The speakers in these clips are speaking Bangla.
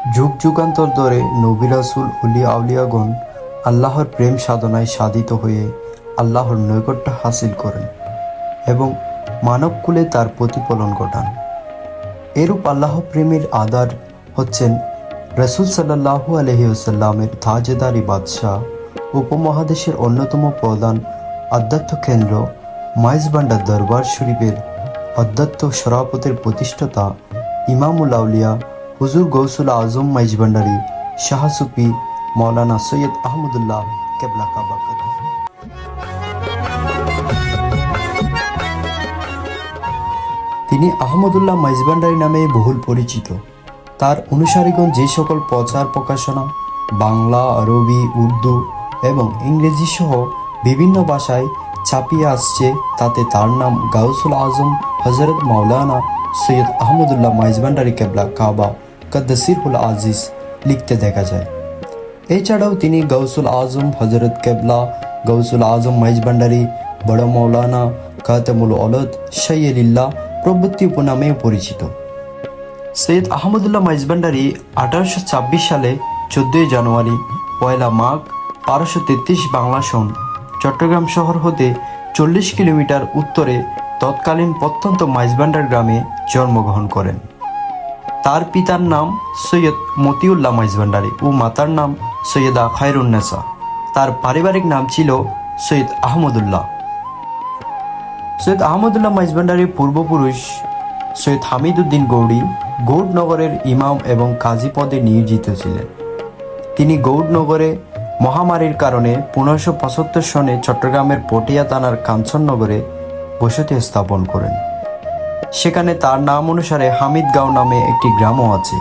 যুগ যুগান্তর ধরে নবী রাসুল উলি আউলিয়াগণ আল্লাহর প্রেম সাধনায় সাধিত হয়ে আল্লাহর নৈকট্য হাসিল করেন এবং মানবকুলে তার প্রতিফলন ঘটান। এরূপ আল্লাহ প্রেমের আদার হচ্ছেন রসুল সাল্লাহু আলহিউসাল্লামের তাজেদারি বাদশাহ, উপমহাদেশের অন্যতম প্রধান আধ্যাত্ম কেন্দ্র মাইজবান্ডার দরবার শরীফের আধ্যাত্ম সরাপতের প্রতিষ্ঠাতা ইমামুল আউলিয়া হুজুর গৌসুল আজম মাইজবান্ডারি শাহসুফি মৌলানা সৈয়দ আহমদুল্লাহ কেবলা কাবা। তিনি আহমদুল্লাহ মাইজবান্ডারি নামে বহুল পরিচিত তার অনুসারীগণ যে সকল প্রচার প্রকাশনা, বাংলা, আরবি, উর্দু এবং ইংরেজি সহ বিভিন্ন ভাষায় ছাপিয়ে আসছে, তাতে তার নাম গাউসুল আজম হজরত মাওলানা সৈয়দ আহমদুল্লাহ মাইজবান্ডারি কেবলা কাবা কদ্দসিরুল আজিজ লিখতে দেখা যায়। এছাড়াও তিনি গৌসুল আজম হজরত কেবলা গৌসুল আজম মাইজবান্ডারি বড় মৌলানা খাতামুল অলদ সৈয়দিল্লাহ প্রভৃতি উপনামেও পরিচিত। সৈয়দ আহমদুল্লাহ মাইজবান্ডারি আঠারোশো ছাব্বিশ সালে চোদ্দই জানুয়ারি, পয়লা মাঘ, বারোশো তেত্রিশ বাংলা সন। চট্টগ্রাম শহর হতে চল্লিশ কিলোমিটার উত্তরে তৎকালীন প্রত্যন্ত মাইজবান্ডার গ্রামে জন্মগ্রহণ করেন। তার পিতার নাম সৈয়দ মতিউল্লাহ মাইজভান্ডারি ও মাতার নাম সৈয়দা খায়রুন্নেসা তার পারিবারিক নাম ছিল সৈয়দ আহমদুল্লাহ। সৈয়দ আহমদুল্লাহ মাইজভান্ডারির পূর্বপুরুষ সৈয়দ হামিদুদ্দিন গৌড়ি গৌড়নগরের ইমাম এবং কাজী পদে নিয়োজিত ছিলেন। তিনি গৌড়নগরে মহামারীর কারণে পনেরোশো পঁচাত্তর সনে চট্টগ্রামের পটিয়া থানার কাঞ্চননগরে বসতি স্থাপন করেন। সেখানে তার নাম অনুসারে হামিদগাঁও নামে একটি গ্রামও আছে।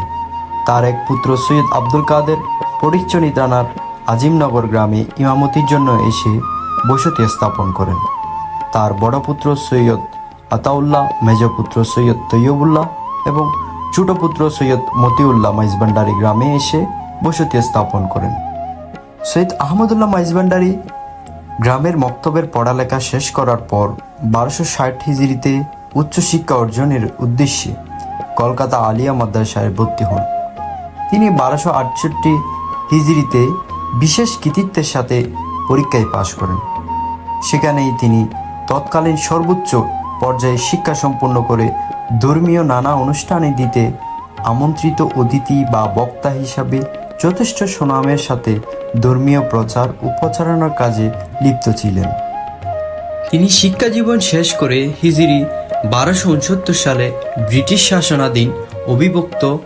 তার এক পুত্র সৈয়দ আব্দুল কাদের পরিচ্ছনি থানার আজিমনগর গ্রামে ইমামতির জন্য এসে বসতি স্থাপন করেন। তার বড় পুত্র সৈয়দ আতাউল্লাহ, মেজ পুত্র সৈয়দ তৈয়বুল্লাহ এবং ছোট পুত্র সৈয়দ মতিউল্লাহ মাইজবান্ডারি গ্রামে এসে বসতি স্থাপন করেন। সৈয়দ আহমদুল্লাহ মাইজবান্ডারি গ্রামের মক্তবের পড়ালেখা শেষ করার পর বারোশো ষাট হিজড়িতে উচ্চশিক্ষা অর্জনের উদ্দেশ্যে কলকাতা আলিয়া মাদ্রাসায় ভর্তি হন। তিনি বারোশো আটষট্টি হিজড়িতে বিশেষ কৃতিত্বের সাথে পরীক্ষায় পাশ করেন। সেখানেই তিনি তৎকালীন সর্বোচ্চ পর্যায়ে শিক্ষা সম্পন্ন করে ধর্মীয় নানা অনুষ্ঠানে দিতে আমন্ত্রিত অতিথি বা বক্তা হিসাবে যথেষ্ট সুনামের সাথে ধর্মীয় প্রচার ও প্রচারণার কাজে লিপ্ত ছিলেন। তিনি শিক্ষা জীবন শেষ করে হিজিরি বারোশো উনসত্তর সালে ব্রিটিশ শাসনাধীন অবিভক্ত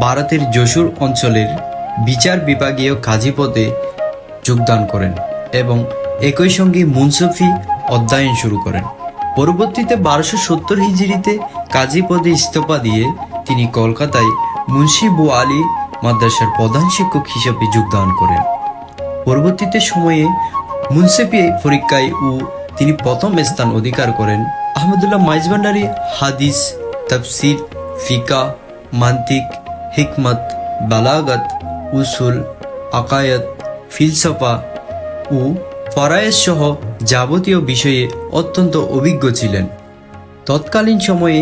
ভারতের যশোর অঞ্চলের বিচার বিভাগীয় কাজী পদে যোগদান করেন এবং একই সঙ্গে মুনসফি অধ্যয়ন শুরু করেন। পরবর্তীতে বারোশো সত্তর হিজড়িতে কাজী পদে ইস্তফা দিয়ে তিনি কলকাতায় মুন্সি বু আলী মাদ্রাসার প্রধান শিক্ষক হিসেবে যোগদান করেন। পরবর্তীতে সময়ে মুন্সিপি পরীক্ষায় ও তিনি প্রথম স্থান অধিকার করেন আহমদুল্লাহ মাইজভান্ডারি হাদিস, তফসির, ফিকা, মান্তিক, হিকমত, বালাগত, উসুল, আকায়ত, ফিলসফা ও ফরায়েজ সহ যাবতীয় বিষয়ে অত্যন্ত অভিজ্ঞ ছিলেন। তৎকালীন সময়ে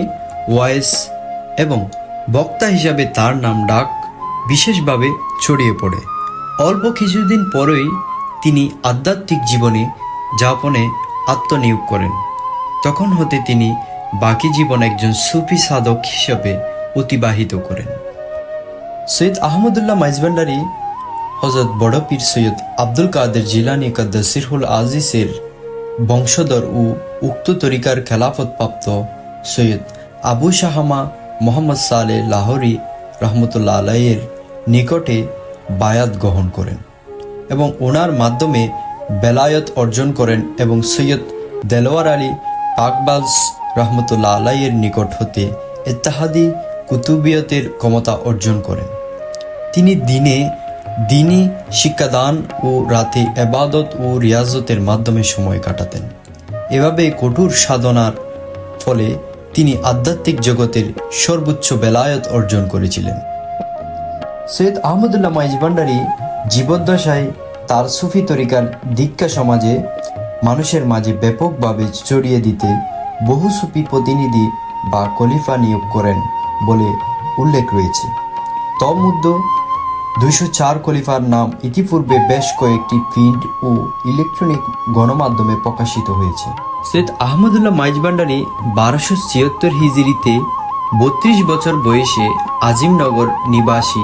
ওয়েস এবং বক্তা হিসাবে তার নাম ডাক বিশেষভাবে ছড়িয়ে পড়ে। অল্প কিছুদিন পরেই তিনি আধ্যাত্মিক জীবনে যাপনে আত্মনিয়োগ করেন। তখন হতে তিনি বাকি জীবন একজন সুফি সাধক হিসেবে অতিবাহিত করেন। সৈয়দ আহমদুল্লাহ মাইজভান্ডারি হজরত বড় পীর সৈয়দ আব্দুল কাদের জিলানি কদ্দাসিরহুল আজিসের বংশধর ও উক্ত তরিকার খেলাফতপ্রাপ্ত সৈয়দ আবু শাহামা মোহাম্মদ সালে লাহোরি রহমতুল্লাহ আলাইয়ের নিকটে বায়াত গ্রহণ করেন এবং ওনার মাধ্যমে বেলায়ত অর্জন করেন এবং সৈয়দ দেলোয়ার আলী পাকবাজ রহমতুল্লাহ আলাইয়ের নিকট হতে ইত্তাহাদি কুতুবিয়তের ক্ষমতা অর্জন করেন। তিনি দিনে, দিনই শিক্ষাদান ও রাতে এবাদত ও রিয়াজতের মাধ্যমে সময় কাটাতেন। এভাবে কঠোর সাধনার ফলে তিনি আধ্যাত্মিক জগতের সর্বোচ্চ বেলায়ত অর্জন করেছিলেন। সৈয়দ আহমদুল্লাহ মাইজভান্ডারি জীবদ্দশায় তার সুফি তরিকার দীক্ষা সমাজে মানুষের মাঝে ব্যাপকভাবে ছড়িয়ে দিতে বহু সুফি প্রতিনিধি বা খলিফা নিয়োগ করেন বলে উল্লেখ রয়েছে। তমুদ্দ দুইশো চার খলিফার নাম ইতিপূর্বে বেশ কয়েকটি প্রিন্ট ও ইলেকট্রনিক গণমাধ্যমে প্রকাশিত হয়েছে। সৈয়দ আহমদুল্লাহ মাইজবান্ডারি বারোশো ছিয়াত্তর হিজড়িতে বত্রিশ বছর বয়সে আজিমনগর নিবাসী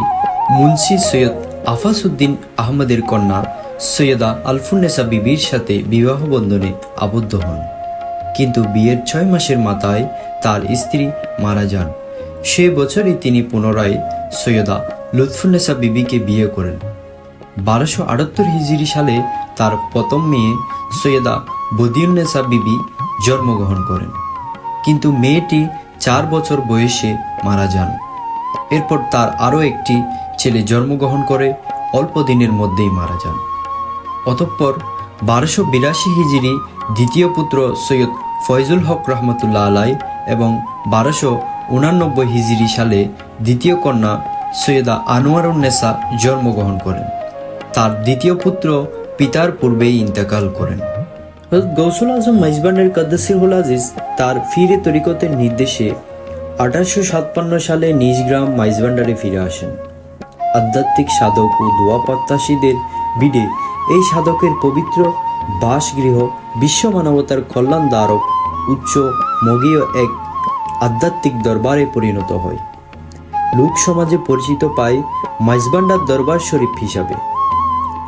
মুন্সি সৈয়দ আফাসুদ্দিন আহমদের কন্যা সৈয়দা আলফুন্নেসা বিবির সাথে বিবাহ বন্ধনে আবদ্ধ হন। কিন্তু বিয়ের ছয় মাসের মাথায় তার স্ত্রী মারা যান। সে বছরই তিনি পুনরায় সৈয়দা লুৎফুন্নেসা বিবিকে বিয়ে করেন। বারোশো আটাত্তর হিজরি সালে তার প্রথম মেয়ে সৈয়দা বদিউন্নেসা বিবি জন্মগ্রহণ করেন। কিন্তু মেয়েটি চার বছর বয়সে মারা যান। এরপর তার আরও একটি ছেলে জন্মগ্রহণ করে, অল্প দিনের মধ্যেই মারা যান। অতঃপর বারোশো বিরাশি হিজড়ি দ্বিতীয় পুত্র সৈয়দ ফয়জুল হক রহমতুল্লাহ আলাই এবং বারোশো উনানব্বই হিজড়ি সালে দ্বিতীয় কন্যা সৈয়দা আনোয়ারুন্নেসা জন্মগ্রহণ করেন। তার দ্বিতীয় পুত্র পিতার পূর্বেই ইন্তেকাল করেন। গৌসুল আজম মাইজবানের কদ্দাসিরহুল আজিজ তার ফিরে তরিকতের নির্দেশে আঠারোশো সাতপান্ন সালে নিজ গ্রাম মাইজবান্ডারে ফিরে আসেন। আধ্যাত্মিক সাধক ও দোয়া প্রত্যাশীদের বিডে এই সাধকের পবিত্র বাসগৃহ বিশ্ব মানবতার কল্যাণ দ্বারক উচ্চ মগীয় এক আধ্যাত্মিক দরবারে পরিণত হয়। লোক সমাজে পরিচিত পায় মাইজবান্ডার দরবার শরীফ হিসাবে।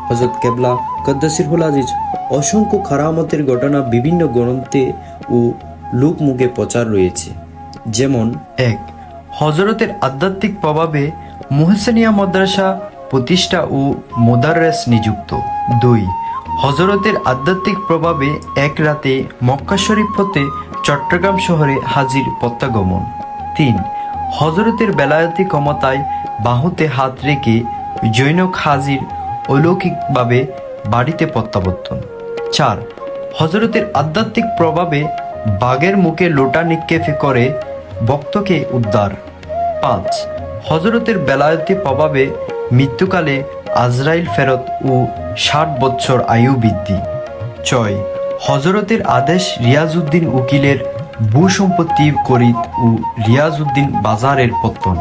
হজরত কেবলা কদ্দাসির আজিজ অসংখ্য খারামতের ঘটনা বিভিন্ন গ্রন্থে ও লোকমুখে প্রচার রয়েছে। যেমন, এক হজরতের আধ্যাত্মিক প্রভাবে মোহসেনিয়া মাদ্রাসা প্রতিষ্ঠা ও মোদাররেস নিযুক্ত। দুই হজরতের আধ্যাত্মিক প্রভাবে এক রাতে মক্কা শরীফ হতে চট্টগ্রাম শহরে হাজির প্রত্যাগমন। তিন হজরতের বেলায়তি ক্ষমতায় বাহুতে হাত রেখে জৈনক হাজির অলৌকিকভাবে বাড়িতে প্রত্যাবর্তন। চার হজরতের আধ্যাত্মিক প্রভাবে বাঘের মুখে লোটা নিক্ষেপ করে ভক্তকে উদ্ধার। পাঁচ হজরতের বেলায়তি প্রভাবে মৃত্যুকালে আজরাইল ফেরত ও ষাট বৎসর আয়ু বৃদ্ধি। ছয়, হজরতের আদেশ রিয়াজউদ্দিন উকিলের ভূসম্পত্তি করিত ও রিয়াজউদ্দিন বাজারের পত্তন,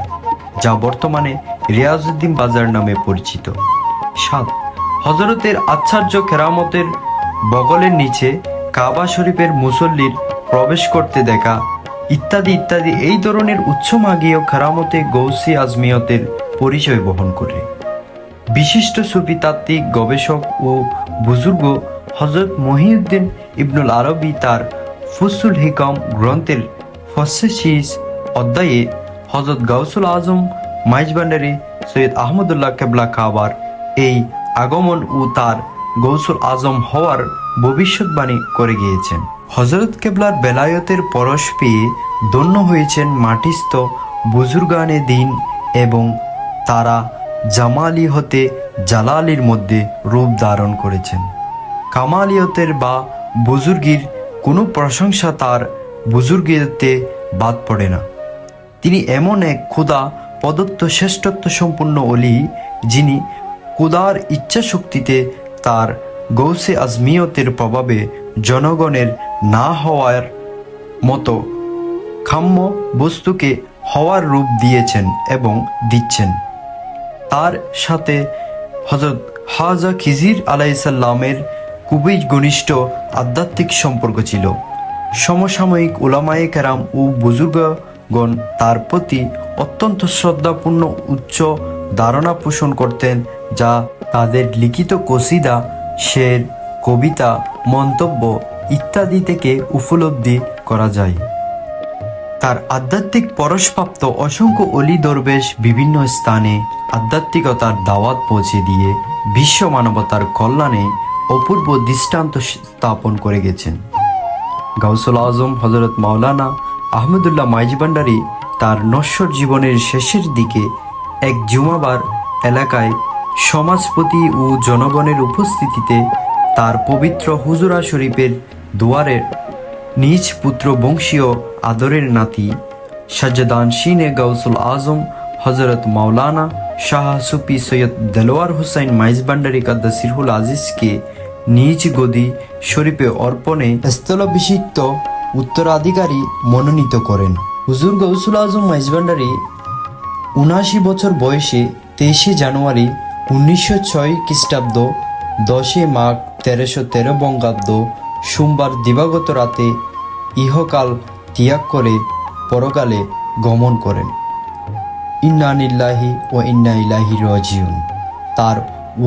যা বর্তমানে রিয়াজউদ্দিন বাজার নামে পরিচিত। সাত, হজরতের আচ্ছার্য কেরামতের বগলের নিচে কাবা শরীফের মুসল্লির প্রবেশ করতে দেখা ইত্যাদি ইত্যাদি। এই ধরনের উচ্চমাগীয় কেরামতে গৌসি আজমিয়তের পরিচয় বহন করে। বিশিষ্ট সুফিতাত্ত্বিক গবেষক ও বুজুর্গ হজরত মহিউদ্দিন ইবনুল আরবি তার ফুসুল হিকম গ্রন্থের ফসেশিস অধ্যায়ে হজরত গাউসুল আজম মাইজবান্ডারি সৈয়দ আহমদুল্লাহ কেবলা কাবার এই আগমন ও তার গৌসুল আজম হওয়ার ভবিষ্যৎবাণী করে গিয়েছেন। হজরত কেবলার বেলায়তের পরশ পেয়ে ধন্য হয়েছেন মাটিস্থ বুজুর্গানে দিন এবং তারা জামালি হতে জালালির মধ্যে রূপ ধারণ করেছেন। কামালিয়তের বা বুজুর্গির কোনো প্রশংসা তার বুজুর্গিতে বাদ পড়ে না। তিনি এমন এক ক্ষুদা প্রদত্ত শ্রেষ্ঠত্ব সম্পন্ন অলি, যিনি কুদার ইচ্ছা শক্তিতে তার গৌসে আজমিয়তের প্রভাবে জনগণের না হওয়ার মতো খাম্য বস্তুকে হওয়ার রূপ দিয়েছেন এবং দিচ্ছেন। তার সাথে হজরত হাজা খিজির আলাইসাল্লামের খুবই ঘনিষ্ঠ আধ্যাত্মিক সম্পর্ক ছিল। সমসাময়িক ওলামায়ে কেরাম ও বুজুর্গগণ তার প্রতি অত্যন্ত শ্রদ্ধাপূর্ণ উচ্চ ধারণা পোষণ করতেন, যা তাদের লিখিত কসিদা, শের, কবিতা, মন্তব্য ইত্যাদি থেকে উপলব্ধি করা যায়। তার আধ্যাত্মিক পরশপ্রাপ্ত অসংখ্য অলি দরবেশ বিভিন্ন স্থানে আধ্যাত্মিকতার দাওয়াত পৌঁছে দিয়ে বিশ্ব মানবতার কল্যাণে অপূর্ব দৃষ্টান্ত স্থাপন করে গেছেন। গাউসুল আজম হজরত মাওলানা আহমদুল্লাহ মাইজবান্ডারি তার নশ্বর জীবনের শেষের দিকে এক জুমাবার এলাকায় সমাজপতি ও জনগণের উপস্থিতিতে তার পবিত্র হুজুরা শরীফের দুয়ারে নিজ পুত্র বংশীয় আদরের নাতি সাজ্জাদান শিনে গাউসুল আজম হজরত মাওলানা শাহ সুফি সৈয়দ দেলোয়ার হুসাইন মাইজবান্ডারি কাদ্দা সিরহুল আজিজকে নিজ গদি শরীফে অর্পণে স্থলভিষিক্ত উত্তরাধিকারী মনোনীত করেন। হুজুর গৌসুল আজম মাইজবান্ডারি উনআশি বছর বয়সে তেইশে জানুয়ারি উনিশশো ছয় খ্রিস্টাব্দ দশে মাঘ তেরোশো তেরো বঙ্গাব্দ সোমবার দিবাগত রাতে ইহকাল ত্যাগ করে পরকালে গমন করেন। ইন্নানিল্লাহি ও ইন্না ইলাহি রাজিউন। তার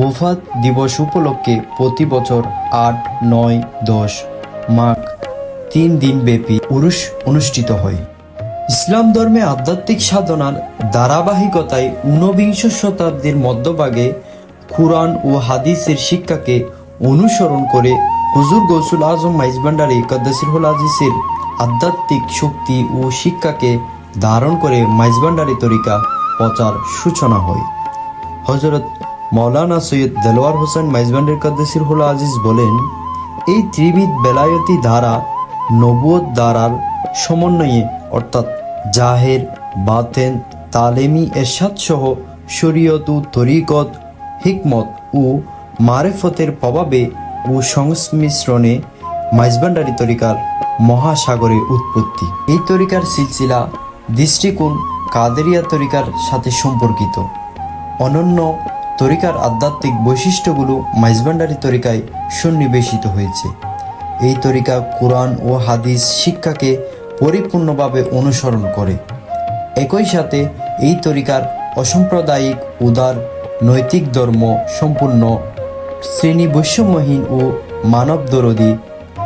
ওফাত দিবস উপলক্ষে প্রতি বছর আট, নয়, দশ মাঘ তিন দিন ব্যাপী উরুষ অনুষ্ঠিত হয়। ইসলাম ধর্মে আধ্যাত্মিক সাধনার ধারাবাহিকতায় ঊনবিংশ শতাব্দীর মধ্যভাগে কুরআন ও হাদিসের শিক্ষাকে অনুসরণ করে হুজুর গৌসুল আজম মাইজবান্ডারি কদ্দাসিরহুল আজিসের আধ্যাত্মিক শক্তি ও শিক্ষাকে ধারণ করে মাইজবান্ডারি তরিকা প্রচার সূচনা হয়। হজরত মৌলানা সৈয়দ দেলোয়ার হোসেন মাইজবান্ডের কদ্দাসির হুল আজিজ বলেন, এই ত্রিবিধ বেলায়তি ধারা নবুয়ত ধারার সমন্বয়ে, অর্থাৎ জাহের, বাতেন, তালেমি এরশাদ সহ শরীয়ত তরিকত, হিকমত ও মারেফতের প্রভাবে ও সংমিশ্রণে মাইজবান্ডারি তরিকার মহাসাগরে উৎপত্তি। এই তরিকার সিলসিলা দৃষ্টিকোণ কাদেরিয়া তরিকার সাথে সম্পর্কিত। অনন্য তরিকার আধ্যাত্মিক বৈশিষ্ট্যগুলো মাইজবান্ডারি তরিকায় সন্নিবেশিত হয়েছে। এই তরিকা কোরআন ও হাদিস শিক্ষাকে পরিপূর্ণভাবে অনুসরণ করে। একই সাথে এই তরিকার অসাম্প্রদায়িক, উদার, নৈতিক ধর্ম সম্পূর্ণ শ্রেণি বৈষম্যহীন ও মানবদরদী,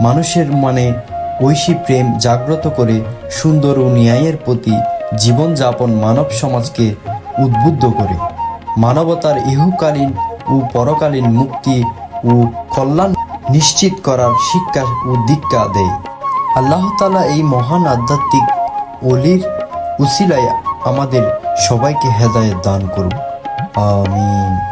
মানুষের মানে ঐশী প্রেম জাগ্রত করে সুন্দর ও ন্যায়ের প্রতি জীবনযাপন মানব সমাজকে উদ্বুদ্ধ করে। মানবতার ইহুকালীন ও পরকালীন মুক্তি ও কল্যাণ নিশ্চিত করার শিক্ষা ও দীক্ষা দেয়। আল্লাহ তালা এই মহান আধ্যাত্মিক অলির উসিলায় আমাদের সবাইকে হেদায়েত দান করুন। আমিন।